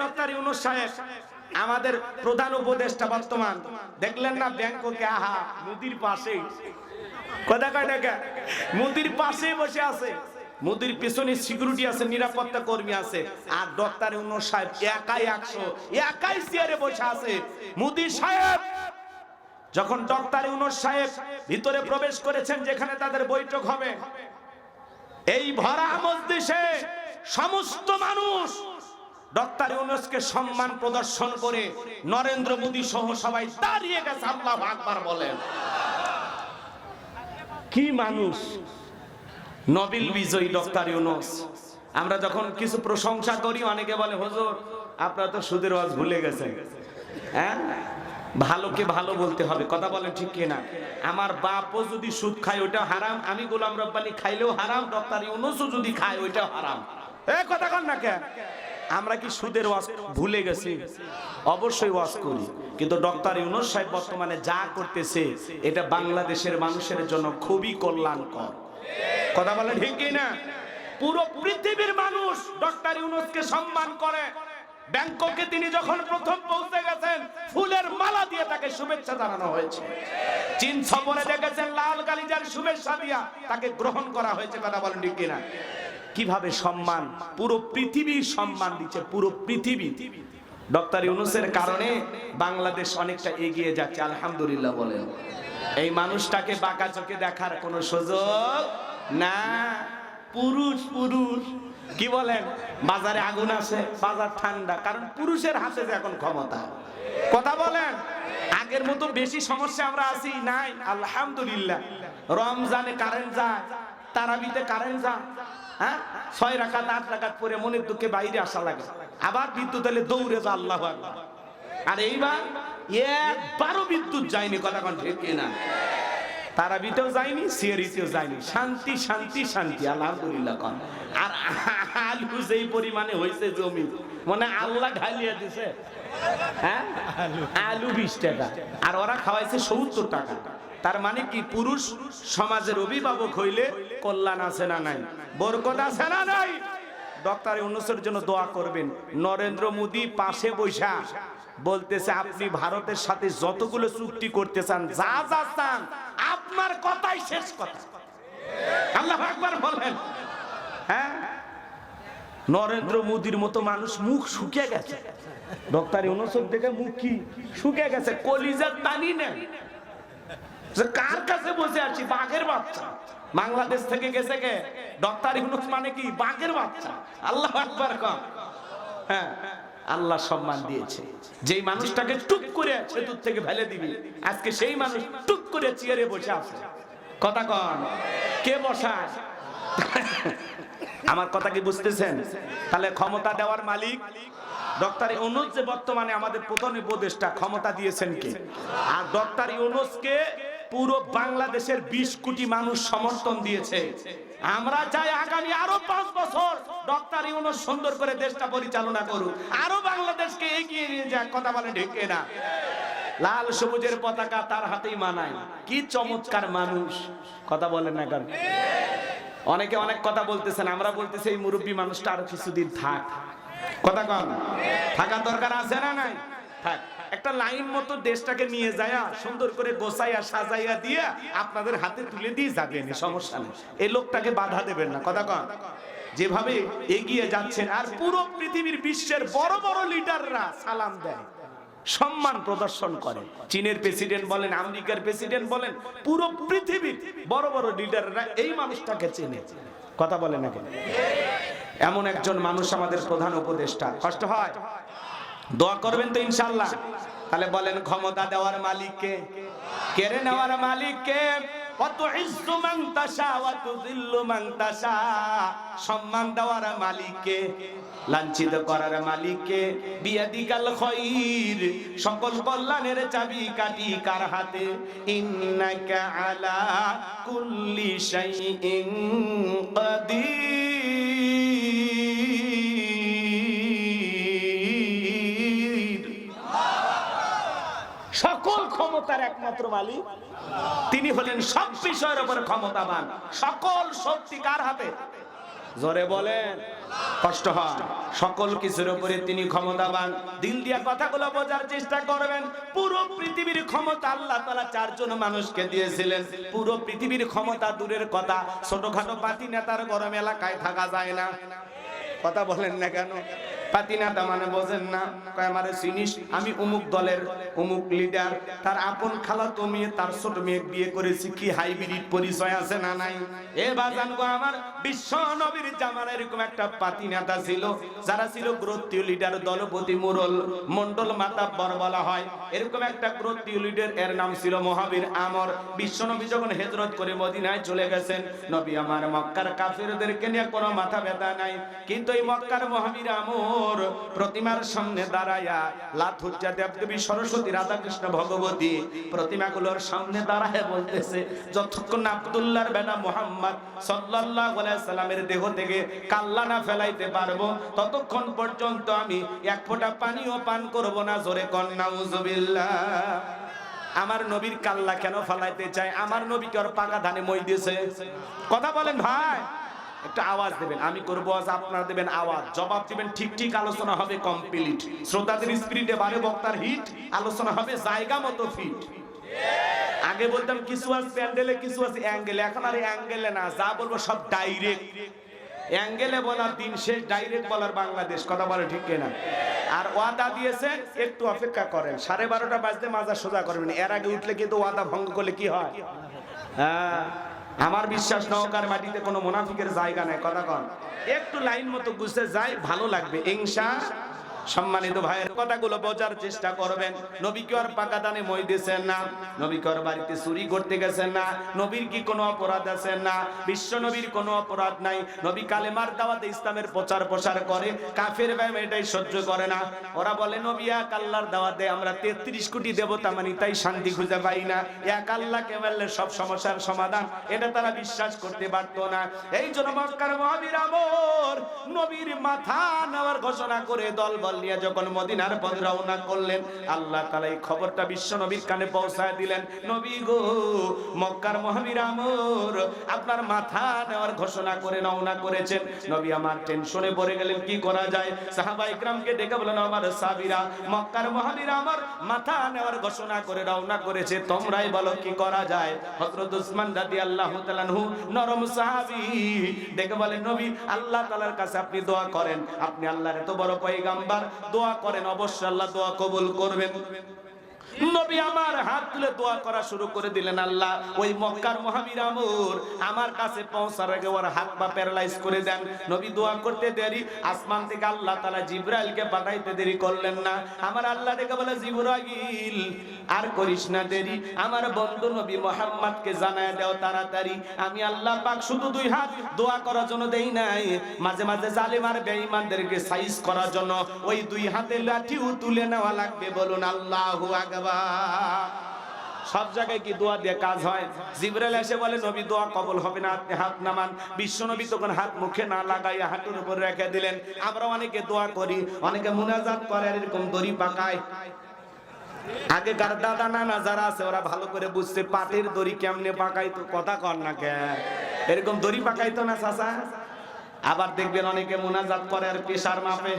Doctor Yunus সাহেব, আমাদের প্রধান উপদেষ্টা বর্তমান। দেখলেন না ব্যাংককে? আহা নদীর পাশেই। কথা কয় টাকা মুদির পাশে বসে আছে। মুদির পিছনে সিকিউরিটি আছে, নিরাপত্তা কর্মী আছে। আর ডক্টর ইউনুস সাহেব একাই একশো, একাই চেয়ারে বসে আছে। মুদির সাহেব, যখন ডক্টর ইউনুস সাহেব ভিতরে প্রবেশ করেছেন, যেখানে তাদের বৈঠক হবে, এই ভরা মজলিসে সমস্ত মানুষ ডক্টর ইউনুসকে সম্মান প্রদর্শন করে নরেন্দ্র মোদী সহ সবাই দাঁড়িয়ে গেছে, আল্লাহ আকবার বলেন। কি মানুষ? নবিল বিজয়ী ডক্টর ইউনুস। আমরা যখন কিছু প্রশংসা করি, অনেকে বলে, হুজুর, আপনারা তো সুদের ওয়াজ ভুলে গেছেন। হ্যাঁ? ভালোকে ভালো বলতে হবে, কথা বলেন ঠিক কিনা? আমার বাপও যদি সুদ খায় ওটা হারাম। আমি গোলাম রব্বানি খাইলেও হারাম, ডক্টর ইউনুসও যদি খায়, ওইটা হারাম। এ, কথা কন না কে আমরা কি সুদের ওয়াজ ভুলে গেছি? অবশ্যই ওয়াজ করি। কিন্তু ডক্টর ইউনুস সাহেব বর্তমানে যা করতেছে, এটা বাংলাদেশের মানুষের জন্য খুবই কল্যাণকর। কথা বলে ঠিক না পুরো পৃথিবীর মানুষ ডক্টর ইউনুসকে সম্মান করে। ব্যাংককে তিনি যখন প্রথম পৌঁছে গেছেন, ফুলের মালা দিয়ে তাকে শুভেচ্ছা জানানো হয়েছে। চীন সফরে দেখেছেন লাল গালিজার শুভেচ্ছা দিয়া তাকে গ্রহণ করা হয়েছে, কথা বলেন ঠিক কিনা? কীভাবে সম্মান? পুরো পৃথিবী সম্মান দিচ্ছে, পুরো পৃথিবী। ডক্টর ইউনুসের কারণে বাংলাদেশ অনেকটা এগিয়ে যাচ্ছে, আলহামদুলিল্লাহ বলেন এই মানুষটাকে বাঁকা চোখে দেখার কোনো সুযোগ না। পুরুষ পুরুষ। কি বলেন? বাজারে আগুন আছে, বাজার ঠান্ডা, কারণ পুরুষের হাতে যে এখন ক্ষমতা। কথা বলেন? আগের মতো বেশি সমস্যা আমরা আছি, নাই, আলহামদুলিল্লাহ। রমজানে কারেন্ট যায়, তারাবিতে কারেন্ট যায়। হ্যাঁ? ছয় রাখাত আট রাখাত পরে মনের দুঃখে বাইরে আসা লাগে। আবার বিদ্যুৎ এলে দৌড়ে যা, আল্লাহ। আর এইবার একবারও বিদ্যুৎ যায়নি, কথা কোন ঠিক কিনা তারাবিতেও যায়নি সিয়ারিতেও যায়নি। শান্তি শান্তি শান্তি, আলহামদুলিল্লাহ কন। আর আলু যেই পরিমাণে হয়েছে জমি। মানে আল্লাহ ঢালিয়ে দিছে। হ্যাঁ? আলু বিশ টাকা। আর ওরা খাওয়াইছে সত্তর টাকা। তার মানে কি পুরুষ সমাজের অভিভাবক হইলে কল্যাণ আছে না নাই? বরকত আছে না নাই? ডক্টর ইউনুসের জন্য দোয়া করবেন। নরেন্দ্র মোদী পাশে বৈশা বলতেছে, আপনি ভারতের সাথে যতগুলো চুক্তি করতে চান, যা যা চান, আপনার কথাই শেষ কথা। আল্লাহ একবার বলেন হ্যাঁ? নরেন্দ্র মোদীর মতো মানুষ মুখ শুকিয়ে গেছে। ডক্টর ইউনুসের দেখে মুখ কি শুকিয়ে গেছে? কলিজার টানি নেই যে কার কাছে বসে আছি? বাঘের বাচ্চা। বাংলাদেশ থেকে গেছে কে? ডক্টর ইউনুস মানে কি? বাঘের বাচ্চা। আল্লাহ আকবার কম। হ্যাঁ আল্লাহ সম্মান দিয়েছে। যেই মানুষটাকে টুক করে সেতুর থেকে ফেলে দিবি, আজকে সেই মানুষ টুক করে চেয়ারে বসে আছে। কথা কন। কে বসায়? আমার কথা কি বুঝতেছেন? তাহলে ক্ষমতা দেওয়ার মালিক ডক্টর ইউনুস যে বর্তমানে আমাদের প্রধান উপদেষ্টা, ক্ষমতা দিয়েছেন কে? আর ডক্টর ইউনুসকে পুরো বাংলাদেশের বিশ কোটি মানুষ সমর্থন দিয়েছে। আমরা চাই আগামী আরও পাঁচ বছর ডক্টর ইউনুস সুন্দর করে দেশটা পরিচালনা করুক। আরও বাংলাদেশকে এগিয়ে নিয়ে যাক, কথা বলে ঢেকে না লাল সবুজের পতাকা তার হাতেই মানায়। কি চমৎকার মানুষ। কথা বলেন না কেন? অনেকে অনেক কথা বলতেছেন, আমরা বলতেছি এই মুরব্বী মানুষটা আরও কিছুদিন থাক। কথা কন। থাকার দরকার আছে না নাই? থাক। একটা লাইন মতো দেশটাকে নিয়ে যায়, সুন্দর করে গোছাইয়া সাজাইয়া দিয়ে আপনাদের হাতে তুলে দিয়ে যাবেন সমস্যা নেই। এই লোকটাকে বাধা দেবেন না, কথা কন। যেভাবে এগিয়ে যাচ্ছেন, আর পুরো পৃথিবীর বিশ্বের বড় বড় লিডাররা সালাম দেয়, সম্মান প্রদর্শন করে। চীনের প্রেসিডেন্ট বলেন, আমেরিকার প্রেসিডেন্ট বলেন, পুরো পৃথিবীর বড় বড় লিডাররা এই মানুষটাকে চেনে। কথা বলে না কেন? এমন একজন মানুষ আমাদের প্রধান উপদেষ্টা, কষ্ট হয়? দোয়া করবেন তো ইনশাল্লাহ তাহলে বলেন ক্ষমতা দেওয়ার মালিককে, কেড়ে নেওয়ার মালিককে মান মান সম্মান দেওয়ার মালিককে, লাঞ্ছিত করার মালিককে, বিয়াদিকাল খৈর সকল কল্যাণের চাবি কাটি কার হাতে, ইন্নাকা আলা কুল্লি সকল ক্ষমতার একমাত্র মালিক। তিনি হলেন সব বিষয়ের উপর ক্ষমতাবান। সকল শক্তি কার হাতে? জোরে বলেন। কষ্ট হয়। সকল কিছুর উপরে তিনি ক্ষমতাবান। দিল দিয়া কথাগুলো বোঝার চেষ্টা করবেন। পুরো পৃথিবীর ক্ষমতা আল্লাহ তালা চারজন মানুষকে দিয়েছিলেন। পুরো পৃথিবীর ক্ষমতা দূরের কথা। ছোটখাটো পাতি নেতার গরম এলাকায় থাকা যায় না। কথা বলেন না কেন? পাতিনাটা মানে বোঝেন না। কয়, আমারে চিনিস? আমি অমুক দলের অমুক লিডার তার আপন খালা তো মেয়ে, তার ছোট মেয়ে বিয়ে করেছি। কি হাইব্রিড পরিচয় আছে না নাই? এ বাজান গো আমার, বিশ্ব নবীর জামানা এরকম একটা পাতি ছিল। যারা ছিল গ্রোত্রীয় লিডার দলপতি, মুরল মন্ডল মাতা বর বলা হয়। এরকম একটা গ্রোত্রীয় লিডার এর নাম ছিল মহাবীর আমর। বিশ্ব নবী যখন হেজরত করে মদিনায় চলে গেছেন, নবী আমার মক্কার কাফিরদেরকে নিয়ে কোনো মাথা ব্যথা নাই। কিন্তু এই মক্কার মহাবীর আমর প্রতিমার সামনে দাঁড়ায়া লাথুজ্জা দেবদেবী সরস্বতী রাধাকৃষ্ণ ভগবতী প্রতিমাগুলোর সামনে দাঁড়ায় বলতেছে, যতক্ষণ আব্দুল্লাহর বেটা মোহাম্মদ সাল্লাল্লাহু আলাইহি সাল্লামের দেহ থেকে কাল্লা না ফেলাইতে পারব, ততক্ষণ পর্যন্ত আমি এক ফোঁটা পানিও পান করব না, জোরে কন্যা উজুবিল্লাহ আমার নবীর কাল্লা কেন ফালাইতে চায়? আমার নবী কি ওর পাকা ধানে মই দিয়েছে। কথা বলেন ভাই। একটা আওয়াজ দেবেন, আমি করব আজ আপনারা দেবেন আওয়াজ। জবাব দিবেন, ঠিক ঠিক আলোচনা হবে কমপ্লিট শ্রোতাদের স্পিরিটে বারে বক্তার হিট আলোচনা হবে জায়গা মতো ফিট আগে বলতাম কিছু আছে প্যান্ডেলে, কিছু আছে অ্যাঙ্গেলে, এখন আর অ্যাঙ্গেলে না, যা বলব সব ডাইরেক্ট অ্যাঙ্গেলে বলার দিন শেষ ডাইরেক্ট বলার বাংলাদেশ, কথা বলে ঠিক কিনা? আর ওয়াদা দিয়েছেন একটু অপেক্ষা করেন, সাড়ে বারোটা বাজতে মাজা সোজা করবেন। এর আগে উঠলে কিন্তু ওয়াদা ভঙ্গ করলে কি হয়? হ্যাঁ। আমার বিশ্বাস, নৌকার মাটিতে কোনো মুনাফিকের জায়গা নাই, কথা কন। একটু লাইন মতো গুছে যাই ভালো লাগবে। ইনশা সম্মানিত ভাইয়ের কথাগুলো বোঝার চেষ্টা করবেন। নবী কি আর পাকা দানে মই দিয়েছেন না? নবী কি আর বাড়িতে চুরি করতে গেছেন না? নবীর কি কোনো অপরাধ আছে না? বিশ্ব নবীর কোনো অপরাধ নাই। নবী কালেমার দাওয়াতে ইসলামের প্রচার প্রসার করে, কাফের ব্যায়াম এটাই সহ্য করে না। ওরা বলে, নবী, এক আল্লাহর দাওয়াতে আমরা তেত্রিশ কোটি দেবতা মানি, তাই শান্তি খুঁজে পাই না। এক আল্লাহকে মানলে সব সমস্যার সমাধান। এটা তারা বিশ্বাস করতে পারতো না। এই জন্য মক্কার মহাবীর আমর নবীর মাথা নেওয়ার ঘোষণা করে দল বল নিয়ে যখন মদিনার পথে রওনা করলেন, আল্লাহ তাআলা এই খবরটা বিশ্ব নবীর কানে পৌঁছায় দিলেন। নবী গো, মক্কার মহাবীর আমর, আপনার মাথা নেওয়ার ঘোষণা করে, রওনা করেছেন। নবী আমার টেনশনে পড়ে গেলেন, কি করা যায়? সাহাবা ইকরামকে ডেকে বলেন আমার সাবিরা, মক্কার মহাবীর আমার মাথা নেওয়ার ঘোষণা করে, রওনা করেছে। তোমরাই বলো, কি করা যায়? হযরত উসমান রাদিয়াল্লাহু তাআলা আনহু, নরম সাহাবী, ডেকে বলেন নবী, আল্লাহ তাআলার কাছে আপনি দোয়া করেন। আপনি আল্লাহর এত বড় পয়গাম্বার দোয়া করেন অবশ্যই আল্লাহ দোয়া কবুল করবেন। নবী আমার হাত তুলে দোয়া করা শুরু করে দিলেন, আল্লাহ, ওই মক্কার মহাবীর আমর আমার কাছে পৌঁছার আগে ওর হাত পা প্যারালাইজ করে দেন। নবী দোয়া করতে দেরি, আসমান থেকে আল্লাহ তাআলা জিব্রাইলকে পাঠাইতে দেরি করলেন না। আমার আল্লাহ ডেকে বলে, জিব্রাইল, আর করিস না দেরি। আমার বন্ধু নবী মোহাম্মদকে জানায় দাও তাড়াতাড়ি। আমি আল্লাহ পাক শুধু দুই হাত দোয়া করার জন্য দেই নাই। মাঝে মাঝে জালিম আর বেঈমানদেরকে সাইজ করার জন্য ওই দুই হাতে লাঠিও তুলে নেওয়া লাগবে। বলুন, আল্লাহু আকবার। সব জায়গায় কি দোয়া দিয়ে কাজ হয়? জিবরাইল এসে বলে, নবী, দোয়া কবল হবে না, আপনি হাত নামান। বিশ্ব নবী তখন হাত মুখে না লাগাই হাঁটুর উপর রেখে দিলেন। আমরা অনেকে দোয়া করি, অনেকে মুনাজাত করে এরকম দড়ি পাকায়। আগেকার দাদা, নানা যারা আছে, ওরা ভালো করে বুঝছে পাটের দড়ি কেমনে পাকাইতো, কথা কর না কে? এরকম দড়ি পাকাইতো না, চাচা? আবার দেখবেন অনেকে মুনাজাত করে আর পেশার মাপে।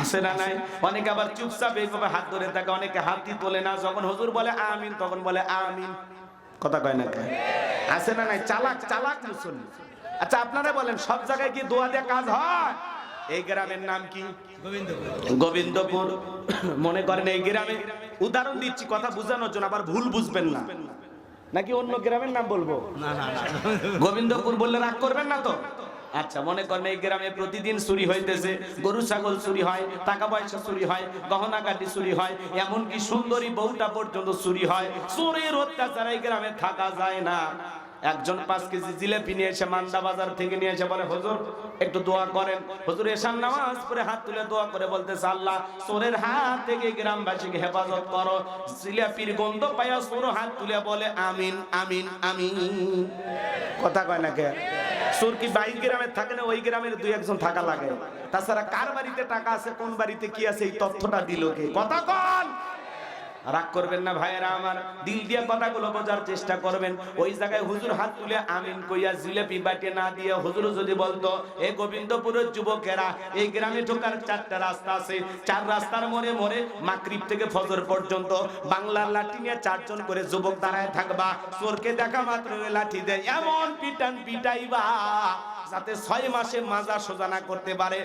আছে না নাই? অনেকে আবার চুপচাপ এইভাবে হাত ধরে থাকে অনেকে হাতই তোলে না। যখন হুজুর বলে আমিন তখন বলে আমিন। কথা কয় না কে আছে না নাই? চালাক চালাক মুসল্লি। আচ্ছা আপনারা বলেন সব জায়গায় কি দোয়া দিয়ে কাজ হয়? এই গ্রামের নাম কি? গোবিন্দপুর। মনে করেন এই গ্রামে উদাহরণ দিচ্ছি কথা বোঝানোর জন্য আবার ভুল বুঝবেন না। নাকি অন্য গ্রামের নাম বলব? গোবিন্দপুর বললে রাগ করবেন না তো? আচ্ছা মনে করেন এই গ্রামে প্রতিদিন চুরি হইতেছে, গরু, ছাগল চুরি হয়, টাকা পয়সা চুরি হয়, গহনা কাটি চুরি হয়, এমনকি সুন্দরী বউটা পর্যন্ত চুরি হয়। চোরের অত্যাচার এই গ্রামে থাকা যায় না। একজন পাঁচ কেজি জিলেপি নিয়ে এসে মান্দা বাজার থেকে নিয়ে এসে বলে, হজুর, একটু দোয়া করেন। হজুর এসান নামাজ পরে হাত তুলে দোয়া করে বলতেছে, আল্লাহ, চোরের হাত থেকে গ্রামবাসীকে হেফাজত করো। জিলেপির গন্ধ পাইয়া চোর হাত তুলে বলে, আমিন আমিন আমিন। কথা কয় না কে? চোর কি বাইক গ্রামে থাকে না? ওই গ্রামের দুই একজন থাকা লাগে। তাছাড়া কার বাড়িতে টাকা আছে, কোন বাড়িতে কি আছে, এই তথ্যটা দিল কে? কথা কন! রাগ করবেন না ভাইয়েরা আমার। দিল দিয়ে কথাগুলো বোঝার চেষ্টা করবেন। ওই জায়গায় হুজুর হাত তুলে আমিন কইয়া জিলেপি বাটে না দিয়ে হুজুর যদি বলতো, এ গোবিন্দপুরের যুবকেরা, এই গ্রামে ঢোকার চারটা রাস্তা আছে। চার রাস্তার মোড়ে মোড়ে মাকরিব থেকে ফজর পর্যন্ত বাংলার লাঠি নিয়ে চারজন করে যুবক দাঁড়ায় থাকবা। চোরকে দেখা মাত্র লাঠি দেয়। এমন পিটান পিটাইবা, যাতে ছয় মাসে মাজা সোজা না করতে পারে।